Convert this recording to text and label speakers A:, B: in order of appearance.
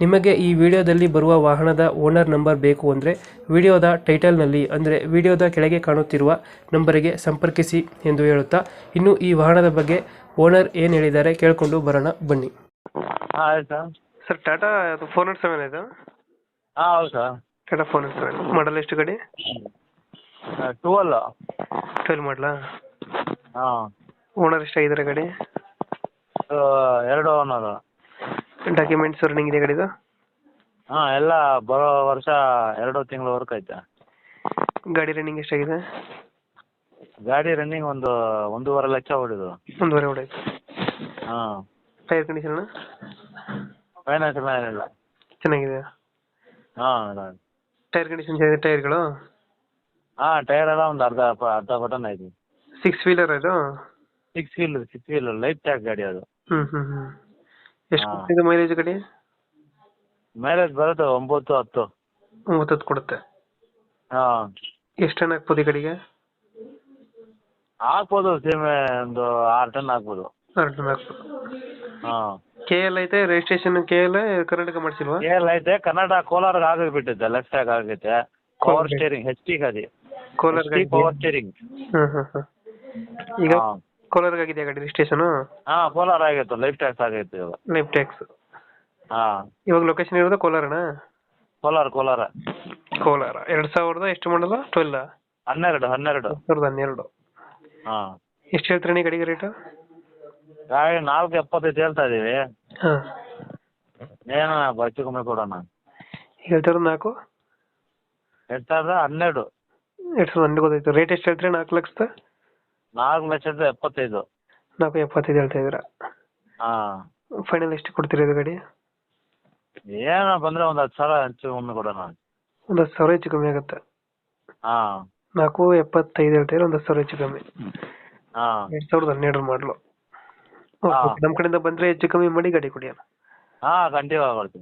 A: ನಿಮಗೆ ಈ ವಿಡಿಯೋದಲ್ಲಿ ಬರುವ ವಾಹನದ ಓನರ್ ನಂಬರ್ ಬೇಕು ಅಂದರೆ ವಿಡಿಯೋದ ಟೈಟಲ್ನಲ್ಲಿ ಅಂದರೆ ವಿಡಿಯೋದ ಕೆಳಗೆ ಕಾಣುತ್ತಿರುವ ನಂಬರಿಗೆ ಸಂಪರ್ಕಿಸಿ ಎಂದು ಹೇಳುತ್ತಾ ಇನ್ನು ಈ ವಾಹನದ ಬಗ್ಗೆ ಓನರ್ ಏನು ಹೇಳಿದ್ದಾರೆ ಕೇಳಿಕೊಂಡು ಬರೋಣ ಬನ್ನಿ.
B: ಹಾಂ ಸರ್
A: ಸರ್ ಟಾಟಾ ಅದು ಫೋರ್ ನಾಟ್ ಸೆವೆನ್ ಇದು
B: ಹಾಂ ಹೌದು sir.
A: Tata four nought seven. Model ಎಷ್ಟು ಗಡಿ?
B: ಟುವೆಲ್.
A: ಟ್ವೆಲ್ ಮಾಡಲಾ?
B: ಹಾಂ.
A: ಓನರ್ ಎಷ್ಟಾಗಿದ್ದಾರೆ ಗಡಿ?
B: ಎರಡು ಓನರು.
A: ಡಾಕ್ಯುಮೆಂಟ್ಸ್ ರನ್ನಿಂಗ್ ಇದೆ ಗಡಿದು?
B: ಹಾಂ ಎಲ್ಲ ಬರೋ ವರ್ಷ ಎರಡು ತಿಂಗಳು ವರ್ಕ್ ಐತೆ.
A: ಗಾಡಿ ರನ್ನಿಂಗ್ ಎಷ್ಟಾಗಿದೆ?
B: ಗಾಡಿ ರನ್ನಿಂಗ್ ಒಂದು ಒಂದೂವರೆ ಲಕ್ಷ ಹೊಡಿದು
A: ಒಂದೂವರೆ ಓಡಿದೆ
B: ಹಾಂ.
A: ಟೈರ್ ಕಂಡೀಷನ್
B: ಫೈನಾನ್ಸ್ ಏನಿಲ್ಲ.
A: ಚೆನ್ನಾಗಿದೆ
B: ಹಾ
A: ಟೈರ್ ಕಂಡೀಷನ್ ಚೆನ್ನಾಗಿದೆ ಟೈರ್ಗಳು
B: ಹಾಂ ಟೈರ್ ಎಲ್ಲ ಒಂದು ಅರ್ಧ ಪ- ಅರ್ಧ ಬಟನ್ ಐತಿ.
A: ಸಿಕ್ಸ್ ವೀಲರ್ ಇದು?
B: Six wheel six wheel light tack ಗಾಡಿ ಅದು.
A: ಹ್ಮ್ ಹ್ಮ್ ಹ್ಮ್. ಎಷ್ಟು
B: ಹಾ.
A: ಕೊಡ್ತಿದೆ ಮೈಲೇಜ್ ಗಾಡಿ?
B: ಮೈಲೇಜ್ ಬರುತ್ತೆ ಒಂಬತ್ತು ಹತ್ತು.
A: ಒಂಬತ್ತು ಹತ್ತು ಕೊಡುತ್ತೆ.
B: ಹಾಂ.
A: ಎಷ್ಟು ಟನ್ ಹಾಕ್ಬೋದು ಈ ಕಡೆಗೆ
B: ಹಾಕ್ಬೋದು ಸೀಮೆ ಒಂದು ಆರು ಟನ್ ಹಾಕ್ಬೋದು.
A: ಆರು ಟನ್ ಹಾಕ್ಬೋದು.
B: ಹಾಂ.
A: ಕೆ ಎಲ್ ಐತೆ ರಿಜಿಸ್ಟ್ರೇಷನ್ ಕೆ ಎಲ್ ಕರ್ನಾಟಕ ಮಾಡಿಸಿಲ್ವಾ?
B: ಏಲ್ ಐತೆ ಕನ್ನಡ ಕೋಲಾರ್ಗೆ ಆಗಿಬಿಟ್ಟಿದೆ ಲೆಫ್ಟ್ ಆಗಿ ಆಗೈತೆ. ಪವರ್
A: ಕೋಲಾರ್ಗೆ.
B: ಸ್ಟೇರಿಂಗ್ ಹೆಚ್ ಟಿ ಗಾಡಿ.
A: ಕೋಲಾರ್ ಗಾಡಿ
B: ಪವರ್ ಸ್ಟೇರಿಂಗ್
A: ಈಗ
B: ಹಾಂ.
A: ಕೋಲಾರ್ ಆಗಿದೆ ಗಾಡಿ ರಿಜಿಸ್ಟ್ರೇಷನ್
B: ಹಾ ಕೋಲಾರ ಆಗೈತೆ ಲೈಫ್ ಟ್ಯಾಕ್ಸ್ ಆಗೈತೆ ಇವಾಗ.
A: ಲೈಫ್ ಟ್ಯಾಕ್ಸ್
B: ಹಾ.
A: ಇವಾಗ ಲೊಕೇಶನ್ ಇರೋದು ಕೋಲಾರಣ
B: ಕೋಲಾರ ಕೋಲಾರ.
A: ಕೋಲಾರ. ಎರಡ್ ಸಾವಿರದ ಎಷ್ಟು ಮಾಡಲ್ಲ ಟ್ವೆಲ್
B: ಹನ್ನೆರಡು ಹನ್ನೆರಡು.
A: ಸಾವಿರದ ಹನ್ನೆರಡು.
B: ಹಾ.
A: ಎಷ್ಟು ಹೇಳ್ತೀರಿ ಗಾಡಿಗೆ ರೇಟ್
B: ಗಾಡಿ ನಾಲ್ಕು ಎಪ್ಪತ್ತೈದು ಹೇಳ್ತಾ ಇದೀವಿ.
A: ಹಾ.
B: ಏನೋ ಹೆಚ್ಚು ಕಮ್ಮಿ ಕೊಡೋಣ?
A: ಹೇಳ್ತಾರ ನಾಲ್ಕು?
B: ಎರಡು ಸಾವಿರದ ಹನ್ನೆರಡು.
A: ಎರಡು ಸಾವಿರದ ಹನ್ನೆರಡು ಗೊತ್ತಾಯ್ತು. ರೇಟ್ ಎಷ್ಟು ಹೇಳ್ತೀರಿ? ನಾಲ್ಕು ಲಕ್ಷದ?
B: ನಾಲ್ಕು ಲಕ್ಷದ ಎಪ್ಪತ್ತೈದು.
A: ನಾಲ್ಕು ಎಪ್ಪತ್ತೈದು ಹೇಳ್ತಾ ಇದ್ದೀರಾ?
B: ಹಾಂ.
A: ಫೈನಲ್ ಎಷ್ಟು ಕೊಡ್ತೀರಿ ಇದು ಗಾಡಿ
B: ಏನೋ ಬಂದರೆ ಒಂದು ಹತ್ತು ಸಾವಿರ ಹೆಚ್ಚು ಒಮ್ಮೆ ಕೊಡೋಣ
A: ಒಂದು ಹತ್ತು ಸಾವಿರ ಹೆಚ್ಚು ಕಮ್ಮಿ ಆಗುತ್ತೆ.
B: ಹಾಂ.
A: ನಾಲ್ಕು ಎಪ್ಪತ್ತೈದು ಹೇಳ್ತೀರಾ ಒಂದು ಹತ್ತು ಸಾವಿರ ಹೆಚ್ಚು ಕಮ್ಮಿ.
B: ಹಾಂ.
A: ಎರಡ್ ಸಾವಿರದ ಹನ್ನೆರಡು ಮಾಡಲು
B: ಹಾ.
A: ನಮ್ಮ ಕಡೆಯಿಂದ ಬಂದ್ರೆ ಹೆಚ್ಚು ಕಮ್ಮಿ ಮಾಡಿ ಗಾಡಿ ಕೊಡಿ ಅಣ್ಣ.
B: ಹಾಂ ಕಂಟಿನ್ಯೂ ಕೊಡ್ತೀನಿ.